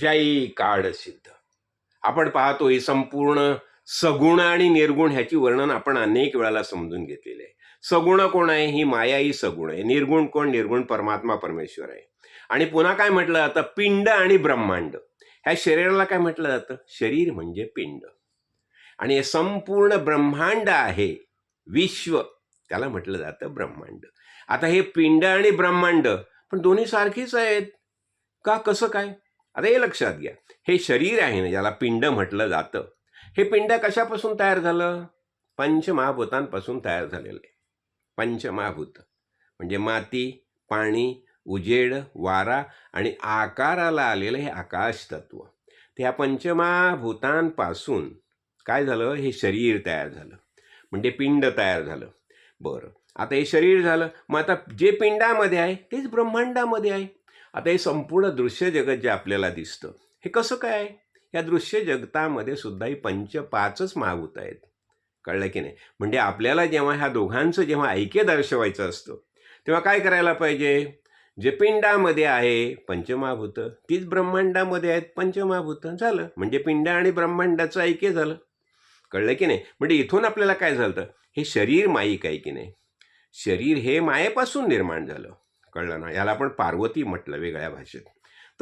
जय काळ सिद्ध. आपण पाहतो ही संपूर्ण सगुण आणि निर्गुण ह्याची वर्णन आपण अनेक वेळाला समजून घेतलेले आहे. सगुण कोण आहे? ही माया ही सगुण आहे. निर्गुण कोण? निर्गुण परमात्मा परमेश्वर आहे. आणि पुन्हा काय म्हटलं जातं? पिंड आणि ब्रह्मांड. ह्या शरीराला काय म्हटलं जातं? शरीर म्हणजे पिंड. आणि हे संपूर्ण ब्रह्मांड आहे. विश्व. त्याला म्हटलं जातं ब्रह्मांड. आता हे पिंड आणि ब्रह्मांड पण दोन्ही सारखीच आहेत. का? कसं काय? आता हे लक्षात घ्या. हे शरीर आहे ना ज्याला पिंड म्हटलं जातं. हे पिंड कशापासून तयार झालं? पंचमहाभूतांपासून तयार झालेलं आहे. पंचमहाभूत. म्हणजे माती पाणी उजेड वारा आणि आकाराला आलेलं हे आकाश तत्व त्या पंचमहाभूतांपासून काय झालं? हे शरीर तयार झालं. म्हणजे पिंड तयार झालं. बरं. आता हे शरीर झालं. मग आता जे पिंडामध्ये आहे तेच ब्रह्मांडामध्ये आहे. आता हे संपूर्ण दृश्य जगत जे आपल्याला दिसतं हे कसं काय? या दृश्य जगतामध्ये सुद्धा ही पंच पाचच महाभूत आहेत. कळलं की नाही? म्हणजे आपल्याला जेव्हा ह्या दोघांचं जेव्हा ऐक्य दर्शवायचं असतं तेव्हा काय करायला पाहिजे? जे पिंडामध्ये आहे पंचमहाभूत तीच ब्रह्मांडामध्ये आहेत पंचमहाभूत झालं. म्हणजे पिंड आणि ब्रह्मांडाचं ऐक्य झालं. कळलं की नाही? म्हणजे इथून आपल्याला काय झालं? हे शरीर माईक आहे की नाही? शरीर हे मायेपासून निर्माण झालं. कळलं ना याला आपण पार्वती म्हटलं वेगळ्या भाषेत.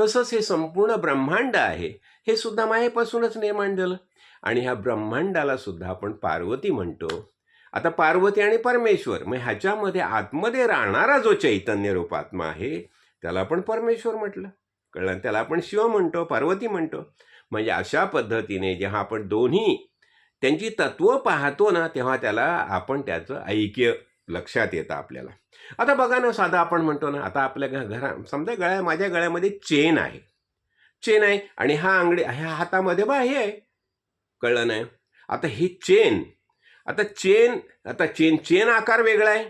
तसंच हे संपूर्ण ब्रह्मांड आहे हे सुद्धा मायेपासूनच निर्माण झालं आणि ह्या ब्रह्मांडाला सुद्धा आपण पार्वती म्हणतो. आता पार्वती आणि परमेश्वर मग ह्याच्यामध्ये आतमध्ये राहणारा जो चैतन्य रूपात्मा आहे त्याला आपण परमेश्वर म्हटलं. कळलं? त्याला आपण शिव म्हणतो पार्वती म्हणतो. म्हणजे अशा पद्धतीने जेव्हा आपण दोन्ही त्यांची तत्त्व पाहतो ना तेव्हा त्याला आपण त्याचं ऐक्य लक्षात येतं आपल्याला. आता बघा ना साधा आपण म्हणतो ना आता आपल्या घरा समजा गळ्या माझ्या गळ्यामध्ये चेन आहे. चेन आहे आणि हा आंगडी ह्या हातामध्ये बा हे आहे. कळलं नाही? आता ही चेन आता चेन आता चेन चेन आकार वेगळा आहे.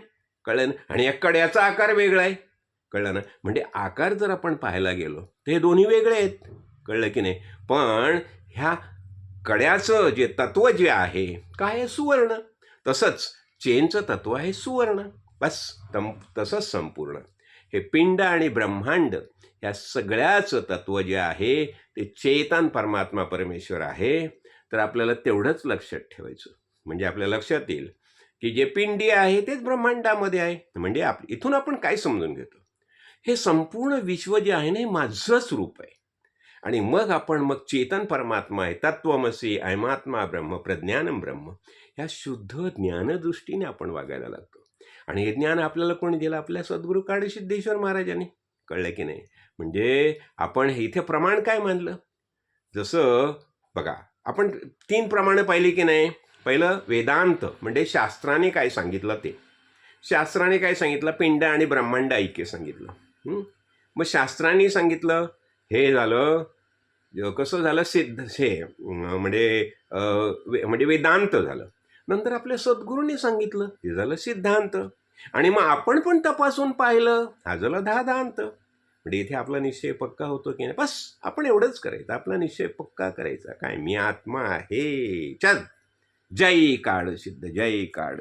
कळलं ना? आणि या कड्याचा आकार वेगळा आहे. कळलं ना? म्हणजे आकार जर आपण पाहायला गेलो तर हे दोन्ही वेगळे आहेत. कळलं की नाही? पण ह्या कड्याचं जे तत्व जे आहे काय सुवर्ण. तसंच चेनचं तत्व आहे सुवर्ण. बस तम तसंच संपूर्ण. हे पिंड आणि ब्रह्मांड या सगळ्याचं तत्व जे आहे ते चेतन परमात्मा परमेश्वर आहे. तर आपल्याला तेवढंच लक्षात ठेवायचं. म्हणजे आपल्या लक्षात येईल की जे पिंडी आहे तेच ब्रह्मांडामध्ये आहे. म्हणजे आप इथून आपण काय समजून घेतो? हे संपूर्ण विश्व जे आहे ना हे माझंच रूप आहे. आणि मग आपण मग चेतन परमात्मा आहे तत्वमसी ऐमात्मा ब्रह्म प्रज्ञानम ब्रह्म ह्या शुद्ध ज्ञानदृष्टीने आपण वागायला लागतो. आणि हे ज्ञान आपल्याला कोणी दिलं? आपल्या सद्गुरू काळे सिद्धेश्वर महाराजांनी. कळलं की नाही? म्हणजे आपण हे इथे प्रमाण काय मानलं? जसं बघा आपण तीन प्रमाणं पाहिली की नाही? पहिलं वेदांत म्हणजे शास्त्राने काय सांगितलं ते? शास्त्राने काय सांगितलं? पिंड आणि ब्रह्मांड ऐक्य सांगितलं. मग शास्त्राने सांगितलं हे झालं कसं झालं सिद्ध हे म्हणजे वे- म्हणजे वेदांत झालं. नंतर आपल्या सद्गुरूंनी सांगितलं हे झालं सिद्धांत. आणि मग आपण पण तपासून पाहिलं हा झालं दहादांत म्हणजे इथे आपला निश्चय पक्का होतो की नाही? बस आपण एवढंच करायचं. आपला निश्चय पक्का करायचा. काय मी आत्मा आहे. चल. जय काळ सिद्ध जय काळ